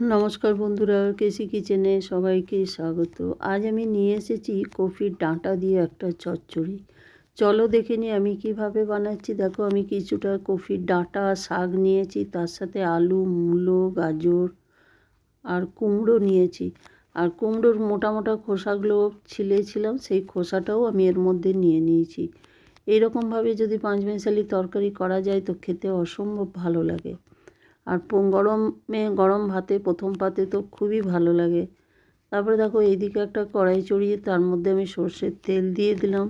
নমস্কার বন্ধুরা কেসি কিচেনে সবাইকে স্বাগত। আজ আমি নিয়ে এসেছি কফির ডাঁটা দিয়ে একটা চচ্চড়ি। চলো দেখে নিই আমি কীভাবে বানাচ্ছি। দেখো, আমি কিছুটা কফির ডাঁটা, শাক নিয়েছি, তার সাথে আলু, মূলো, গাজর আর কুমড়ো নিয়েছি। আর কুমড়োর মোটা মোটা খোসাগুলো ছিলেছিলাম, সেই খোসাটাও আমি এর মধ্যে নিয়ে নিয়েছি। এইরকমভাবে যদি পাঁচমেশালি তরকারি করা যায়, তো খেতে অসম্ভব ভালো লাগে। আর গরমে, গরম ভাতে, প্রথম পাতে তো খুবই ভালো লাগে। তারপরে দেখো এইদিকে একটা কড়াই চড়িয়ে তার মধ্যে আমি সর্ষের তেল দিয়ে দিলাম।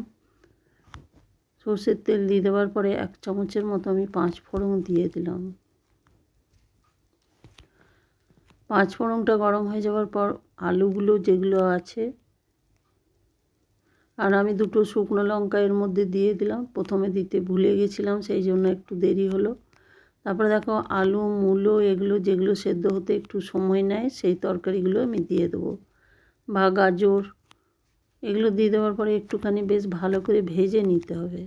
সর্ষের তেল দিয়ে দেওয়ার পরে এক চামচের মতো আমি পাঁচ ফোড়ন দিয়ে দিলাম। পাঁচ ফোড়নটা গরম হয়ে যাওয়ার পর আলুগুলো যেগুলো আছে, আর আমি দুটো শুকনো লঙ্কা এর মধ্যে দিয়ে দিলাম। প্রথমে দিতে ভুলে গেছিলাম, সেই জন্য একটু দেরি হলো। তারপরে দেখো আলু, মূলো এগুলো যেগুলো সেদ্ধ হতে একটু সময় নেয়, সেই তরকারিগুলো আমি দিয়ে দেবো। বা গাজর, এগুলো দিয়ে দেওয়ার পরে একটুখানি বেশ ভালো করে ভেজে নিতে হবে।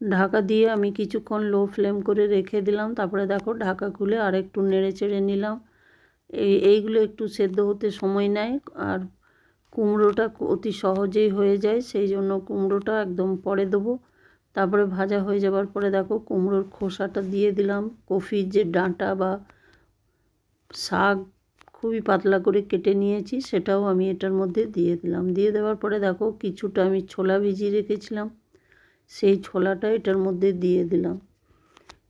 ঢাকা দিয়ে আমি কিছুক্ষণ লো ফ্লেম করে রেখে দিলাম, তারপরে দেখো ঢাকা খুলে আর একটু নেড়ে চেড়ে নিলাম। এই, এইগুলো একটু সেদ্ধ হতে সময় নেয়, আর কুমড়োটা অতি সহজেই হয়ে যায়, সেই জন্য কুমড়োটা একদম পরে দেবো। তারপরে ভাজা হয়ে যাওয়ার পরে দেখো কুমড়োর খোসাটা দিয়ে দিলাম। কফির যে ডাঁটা বা শাক খুবই পাতলা করে কেটে নিয়েছি, সেটাও আমি এটার মধ্যে দিয়ে দিলাম। দিয়ে দেওয়ার পরে দেখো কিছুটা আমি ছোলা ভিজিয়ে রেখেছিলাম, সেই ছোলাটা এটার মধ্যে দিয়ে দিলাম।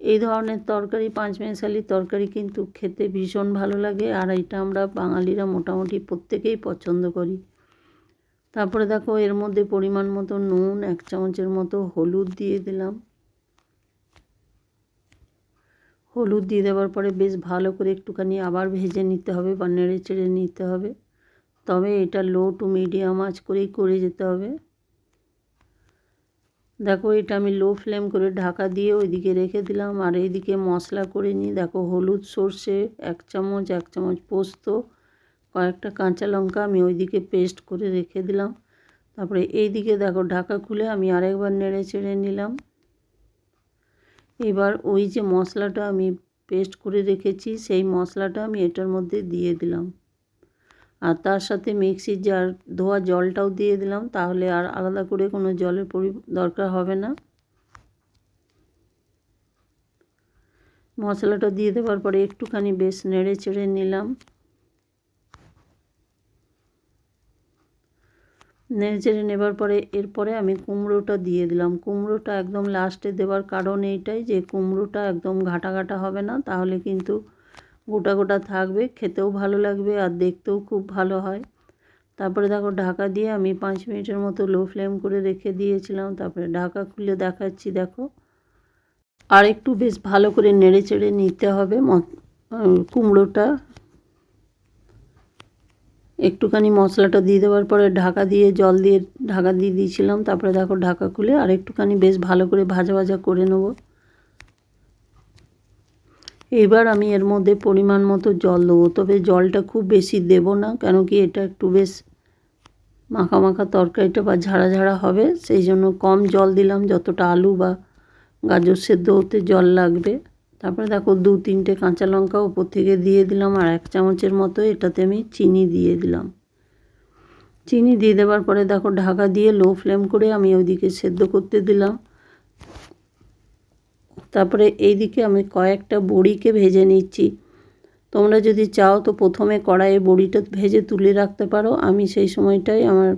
এই ধরনের তরকারি, পাঁচ পাঁচমেশালি তরকারি কিন্তু খেতে ভীষণ ভালো লাগে আর এটা আমরা বাঙালিরা মোটামুটি প্রত্যেকেই পছন্দ করি। তারপরে দেখো এর মধ্যে পরিমাণ মতো নুন, এক চামচের মতো হলুদ দিয়ে দিলাম। হলুদ দিয়ে দেওয়ার পরে বেশ ভালো করে একটুখানি আবার ভেজে নিতে হবে বা নেড়ে চেড়ে নিতে হবে। তবে এটা লো টু মিডিয়াম আঁচ করেই করে যেতে হবে। দেখো, এটা আমি লো ফ্লেম করে ঢাকা দিয়ে ওইদিকে রেখে দিলাম। আর এইদিকে মশলা করে নিই দেখো, হলুদ সর্ষে, এক চামচ এক চামচ পোস্ত, কয়েকটা কাঁচা লঙ্কা আমি ওইদিকে পেস্ট করে রেখে দিলাম। তারপরে এই দিকে দেখো, ঢাকা খুলে আমি আরেকবার নেড়ে চেড়ে নিলাম। এবার ওই যে মশলাটা আমি পেস্ট করে রেখেছি, সেই মশলাটা আমি এটার মধ্যে দিয়ে দিলাম। আর তার সাথে মিক্সির জার, ধোয়া জলটাও দিয়ে দিলাম, তাহলে আর আলাদা করে কোনো জলের পরি দরকার হবে না। মশলাটা দিয়ে দেওয়ার পরে একটুখানি বেশ নেড়ে চেড়ে নিলাম। নেড়ে চেড়ে নেবার পরে এরপরে আমি কুমড়োটা দিয়ে দিলাম। কুমড়োটা একদম লাস্টে দেওয়ার কারণ এইটাই যে, কুমড়োটা একদম ঘাটা ঘাটা হবে না, তাহলে কিন্তু গোটা গোটা থাকবে, খেতেও ভালো লাগবে আর দেখতেও খুব ভালো হয়। তারপরে দেখো ঢাকা দিয়ে আমি পাঁচ মিনিটের মতো লো ফ্লেম করে রেখে দিয়েছিলাম, তারপরে ঢাকা খুলে দেখাচ্ছি দেখো। আর একটু বেশ ভালো করে নেড়ে চেড়ে নিতে হবে কুমড়োটা। একটুখানি মশলাটা দিয়ে দেওয়ার পরে ঢাকা দিয়ে জল দিয়ে, ঢাকা দিয়ে দিয়েছিলাম, তারপরে দেখো ঢাকা খুলে আর একটুখানি বেশ ভালো করে ভাজা ভাজা করে নেব। এবার আমি এর মধ্যে পরিমাণ মতো জল দেবো। তবে জলটা খুব বেশি দেব না, কেন কি এটা একটু বেশ মাখা মাখা তরকারিটা বা ঝাড়া ঝাড়া হবে। সেই জন্য কম জল দিলাম, যতটা আলু বা গাজর সেদ্ধ হতে জল লাগবে। তারপরে দেখো দু তিনটে কাঁচা লঙ্কা ওপর থেকে দিয়ে দিলাম আর এক চামচের মতো এটাতে আমি চিনি দিয়ে দিলাম। চিনি দিয়ে দেওয়ার পরে দেখো ঢাকা দিয়ে লো ফ্লেম করে আমি ওইদিকে সেদ্ধ করতে দিলাম। তারপরে এইদিকে আমি কয়েকটা বড়িকে ভেজে নিচ্ছি। তোমরা যদি চাও তো প্রথমে কড়াইয়ে বড়িটা ভেজে তুলে রাখতে পারো। আমি সেই সময়টাই আমার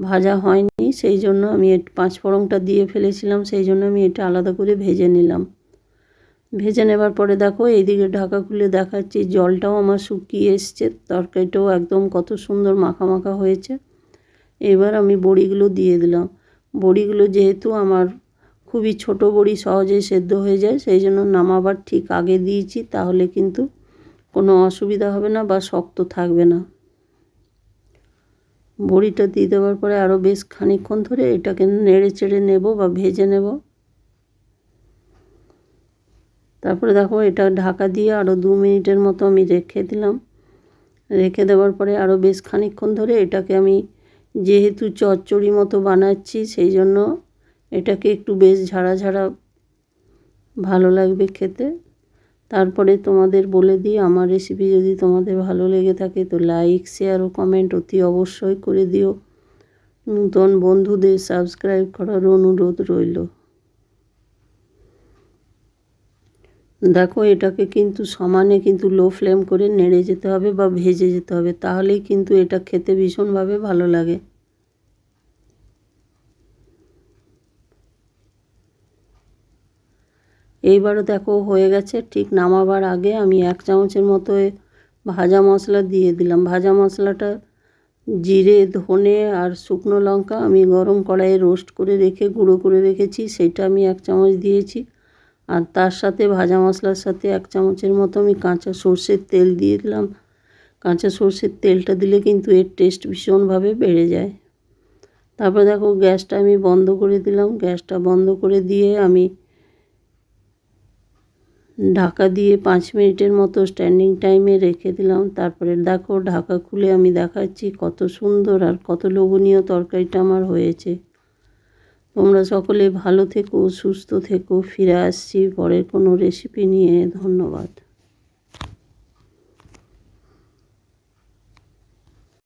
ভাজা হয়নি, সেই জন্য আমি পাঁচ ফোড়নটা দিয়ে ফেলেছিলাম, সেই জন্য আমি এটা আলাদা করে ভেজে নিলাম। ভেজে নেবার পরে দেখো, এইদিকে ঢাকা খুলে দেখাচ্ছি, জলটাও আমার শুকিয়ে এসছে, তরকারিটাও একদম কত সুন্দর মাখা মাখা হয়েছে। এবার আমি বড়িগুলো দিয়ে দিলাম। বড়িগুলো যেহেতু আমার খুবই ছোট বড়ি সহজেই সেদ্ধ হয়ে যায়, সেই জন্য নামাবার ঠিক আগে দিয়েছি, তাহলে কিন্তু কোনো অসুবিধা হবে না বা শক্ত থাকবে না। বড়িটা দিয়ে দেওয়ার পরে আরও বেশ খানিক্ষণ ধরে এটাকে নেড়ে চেড়ে নেব বা ভেজে নেব। তারপরে দেখো এটা ঢাকা দিয়ে আরও দু মিনিটের মতো আমি রেখে দিলাম। রেখে দেওয়ার পরে আরও বেশ খানিক্ষণ ধরে এটাকে আমি যেহেতু চচ্চড়ি মতো বানাচ্ছি, সেই জন্য এটাকে একটু বেশ ঝাড়া ঝাড়া ভালো লাগবে খেতে। তারপরে তোমাদের বলে দিই, আমার রেসিপি যদি তোমাদের ভালো লেগে থাকে তো লাইক শেয়ার ও কমেন্ট অতি অবশ্যই করে দিও। নূতন বন্ধুদের সাবস্ক্রাইব করার অনুরোধ রইল। দেখো, এটাকে কিন্তু সমানে কিন্তু লো ফ্লেম করে নেড়ে যেতে হবে বা ভেজে যেতে হবে, তাহলেই কিন্তু এটা খেতে ভীষণভাবে ভালো লাগে। এইবারও দেখো হয়ে গেছে, ঠিক নামাবার আগে আমি এক চামচের মতো ভাজা মশলা দিয়ে দিলাম। ভাজা মশলাটা জিরে, ধনে আর শুকনো লঙ্কা আমি গরম কড়াইয়ে রোস্ট করে রেখে, গুঁড়ো করে রেখেছি, সেটা আমি এক চামচ দিয়েছি। আর তার সাথে ভাজা মশলার সাথে এক চামচের মতো আমি কাঁচা সর্ষের তেল দিয়ে দিলাম। কাঁচা সর্ষের তেলটা দিলে কিন্তু এর টেস্ট ভীষণভাবে বেড়ে যায়। তারপর দেখো গ্যাসটা আমি বন্ধ করে দিলাম। গ্যাসটা বন্ধ করে দিয়ে আমি ঢাকা দিয়ে পাঁচ মিনিটের মতো স্ট্যান্ডিং টাইমে রেখে দিলাম। তারপরে দেখো ঢাকা খুলে আমি দেখাচ্ছি কত সুন্দর আর কত লোভনীয় তরকারিটা আমার হয়েছে। তোমরা সকলে ভালো থেকো, সুস্থ থেকো, ফিরে আসছি পরের কোনো রেসিপি নিয়ে। ধন্যবাদ।